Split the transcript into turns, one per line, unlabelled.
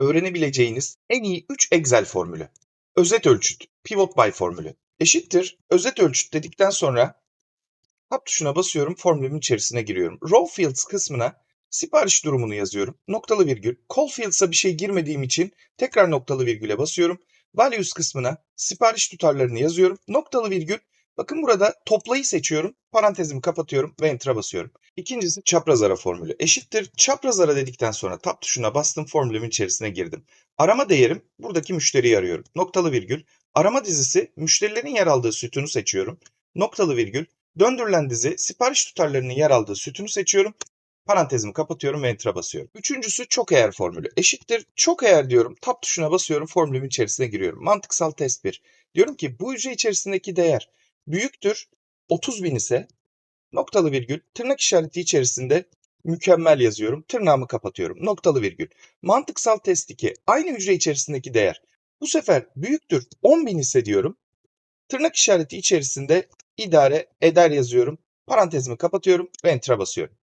öğrenebileceğiniz en iyi 3 Excel formülü. Özet ölçüt, pivot by formülü. Eşittir özet ölçüt dedikten sonra tab tuşuna basıyorum, formülümün içerisine giriyorum. Raw fields kısmına sipariş durumunu yazıyorum. Noktalı virgül. Call fields'a bir şey girmediğim için tekrar noktalı virgüle basıyorum. Values kısmına sipariş tutarlarını yazıyorum. Noktalı virgül. Bakın burada toplayı seçiyorum. Parantezimi kapatıyorum ve enter'a basıyorum. İkincisi çapraz ara formülü. Eşittir çapraz ara dedikten sonra tab tuşuna bastım formülümün içerisine girdim. Arama değerim buradaki müşteriyi arıyorum. Noktalı virgül. Arama dizisi müşterilerin yer aldığı sütunu seçiyorum. Noktalı virgül. Döndürülen dizi sipariş tutarlarının yer aldığı sütunu seçiyorum. Parantezimi kapatıyorum ve enter'a basıyorum. Üçüncüsü çok eğer formülü. Eşittir çok eğer diyorum. Tab tuşuna basıyorum formülümün içerisine giriyorum. Mantıksal test 1. Diyorum ki bu hücre içerisindeki değer büyüktür 30 bin ise noktalı virgül tırnak işareti içerisinde mükemmel yazıyorum. Tırnağımı kapatıyorum. Noktalı virgül. Mantıksal test 2. Aynı hücre içerisindeki değer bu sefer büyüktür 10 bin ise diyorum. Tırnak işareti içerisinde idare eder yazıyorum. Parantezimi kapatıyorum ve enter'a basıyorum.